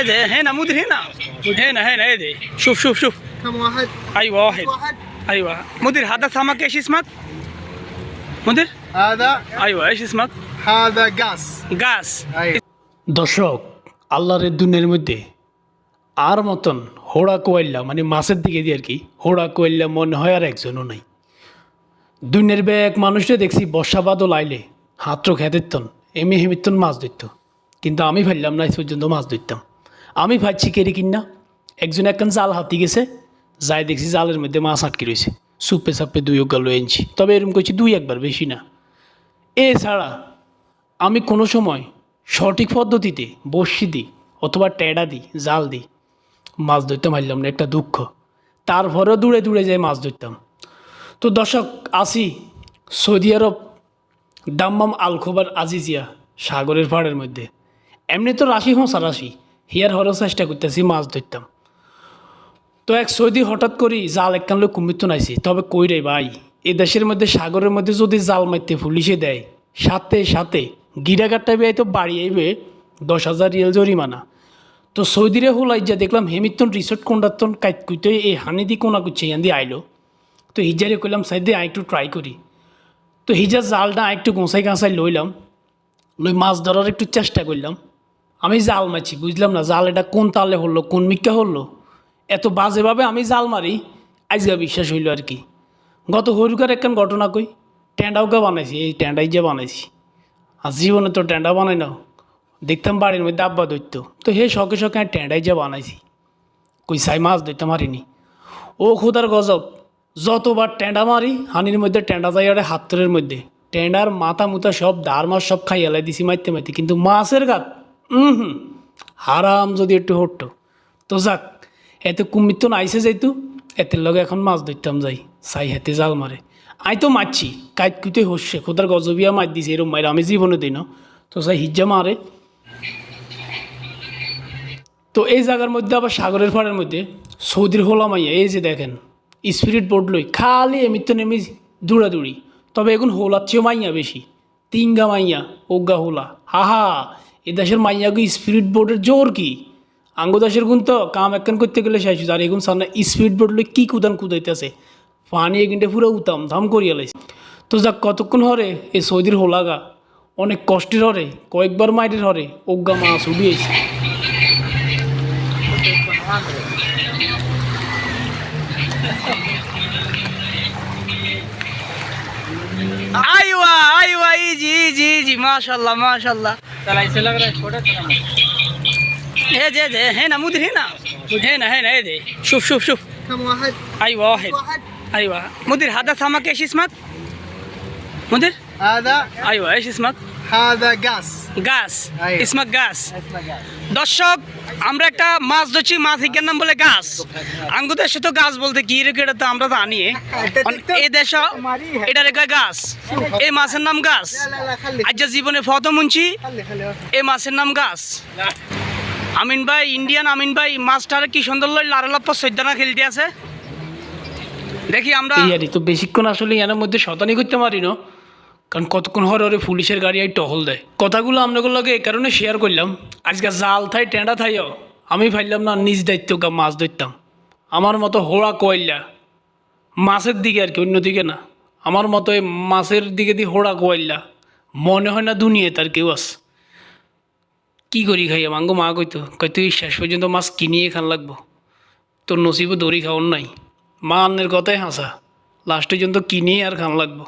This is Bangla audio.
ده هنا مدير هنا هنا هنا ايه ده شوف شوف شوف كم واحد؟ ايوه واحد واحد ايوه مدير هذا سمك ايش اسمك مدير هذا ايوه ايش اسمك هذا غاز গাছ ايوه দর্শক আল্লাহর এই দুনিয়ার মধ্যে আর মতন হোড়া কোয়েল্লা মানে মাছের দিকে দিয়ে আর কি হোড়া কোয়েল্লা মনে হয় আর একজনও নাই দুনিয়ার ব্যাগ মানুষটা দেখছি বর্ষা বাদল আইলে হাত্র খেতেতন এমনি হেমিতন মাছ ধরত কিন্তু আমি ফেললাম না আজ পর্যন্ত মাছ ধরতাম আমি ভাবছি কেরি কিনা একজন একখান জাল হাতি গেছে, যাই দেখছি জালের মধ্যে মাছ আটকে রয়েছে। সুপে সাপে দুই গেল এনছি তবে এরকম করছি দুই একবার বেশি না। এছাড়া আমি কোনো সময় সঠিক পদ্ধতিতে বড়শি দিই অথবা ট্যাডা দিই, জাল দিই, মাছ ধরতে পারলাম না, একটা দুঃখ। তারপরেও দূরে দূরে যাই মাছ ধরতাম। তো দর্শক, আসি Saudi Arab Dammam Al Khobar Aziziyah সাগরের পাড়ের মধ্যে। এমনি তো রাশি হোঁসা রাশি। হিয়ার হরও চেষ্টা করতেছি, মাছ ধরতাম। তো এক সৌদি হঠাৎ করি জাল একখান লোক কুমির তো নাইছি। তবে কই রে ভাই, এ দেশের মধ্যে সাগরের মধ্যে যদি জাল মারতে পুলিশে দেয়, সাথে সাথে গিরাগারটা বেয়ে তো বাড়ি আইবে দশ হাজার রিয়েল জরিমানা। তো সৌদিরে হলাই যা দেখলাম হেমিতন রিসোর্ট কোনটাতন কাইত কুইতে এই হানি দি কোনা কুচ্ছে ইয়ান দিয়ে আইলো। তো হিজারে কইলাম সাইডে আই একটু ট্রাই করি। তো হিজার জালটা একটু গোঁসাই গাঁসাই লইলাম, লই মাছ ধরার একটু চেষ্টা করলাম। আমি জাল মারছি, বুঝলাম না? জাল এটা কোন তালে হলো, কোন মিক্কা হলো? এত বাজেভাবে আমি জাল মারি, আজকে বিশ্বাস হইল আর কি। গত হরুকার একখান ঘটনা কই টেন্ডাওকা বানাইছি, এই টেন্ডাই যে বানাইছি। আর জীবনে তো টেন্ডা বানাই না দেখতাম বাড়ির মধ্যে আব্বা ধরতো, তো হে শখে শখে আমি টেন্ডাই যে বানাইছি। কই সাই মাছ ধরতে মারিনি। ও খুদার গজব, যতবার টেন্ডা মারি, হানির মধ্যে টেন্ডা যাই আরে হাতের মধ্যে। টেন্ডার মাথা মুথা সব দার মাছ সব খাই এলাই দিছি মারতে মারতে কিন্তু মাছের গাত হারাম যদি একটু হট্টো। তো যাক, এতে কুমির তো নাইসে যাইতো এতের লগে এখন মাছ ধরতাম যাই সাই হাতে জাল মারে। আই তো মারছি কাইত কুইতে হচ্ছে, খোদার গজবিয়া মার দিছে, এরম মায়ের আমি জীবনে দিই না। তো সাই হিজ্জা মারে। তো এই জায়গার মধ্যে আবার সাগরের পাড়ের মধ্যে, সৌদির হোলা মাইয়া, এই যে দেখেন, স্পিরিট বোর্ড লই, খালি এমিত নেমে দৌড়াদৌড়ি। তবে এখন হোলার চেয়েও মাইয়া বেশি, তিনগা মাইয়া, ওগা হোলা। হা হা এ দেশের মাইয়াকে স্পিরিট বোর্ডের জোর কি? আঙ্গু দাসের গুণ তো কাম একখান করতে গেলে শেষ আর এগুন সামনে স্পিড বোর্ড লই কী কুদান কুদাইতেছে? পানি এগিনটে পুরো উতাম ধাম করিয়া লাইছে। তো যাক, কতক্ষণ হরে এ সৌদির হোলাগা? অনেক কষ্টের হরে, কয়েকবার মাইটের হরে অজ্ঞা মাছ উড়িয়েছে। আইওয়া আইওয়া, ইজি ইজি ইজি, মাশাল্লাহ মাশাল্লাহ। الله ما شاء الله चला इसे लग रहा है छोटा छोटा मछली ايه ده ده هنا مدير هنا هنا هنا ايه ده شوف شوف شوف كم واحد؟ ايوه واحد واحد ايوه مدير هذا سمك ايش اسمك مدير هذا ايوه ايش اسمك هذا غاز গাছ أيوة. اسمك গাছ اسمه غاز দর্শক আমরা একটা মাছ ধরছি মাছ হিজ্ঞান নাম বলে গাছ। আঙ্গুদের সাথে গাছ বলতে কি এটা তো আমরা জানি। এই দেশ এটা রেখা গাছ। এই মাছের নাম গাছ। আজ যা জীবনে ফত মুনছি এই মাছের নাম গাছ। আমিন ভাই ইন্ডিয়ান আমিন ভাই মাছটার কি সুন্দর লই লয় লারালাপ্পা সৈদ্যানা খেলতে আছে। দেখি আমরা তো বেশিক্ষণ আসলে এর মধ্যে শতানি করতে পারি না। কারণ কতক্ষণ হরে হরে পুলিশের গাড়ি আই টহল দেয়। কথাগুলো আপনাদের লগে এই কারণে শেয়ার করলাম। আজকে জাল থাই, টেঁডা থাইও। আমি ভাবলাম না, নিজ দায়িত্ব গা মাছ ধরতাম। আমার মতো হোড়া কয়লা মাছের দিকে আর কি অন্যদিকে না। আমার মতো এই মাছের দিকে দিয়ে হোড়া কয়লা মনে হয় না দুনিয়াতে তার কেউ আছে। কী করি খাই আমাঙ্গো মা কইতো কইতো এই শেষ পর্যন্ত মাছ কিনিয়ে খান লাগবো। তোর নসিবও দড়ি খাওয়ার নাই। মা আন্নের কথাই হাসা, লাস্ট পর্যন্ত কিনিয়ে আর খান লাগবো।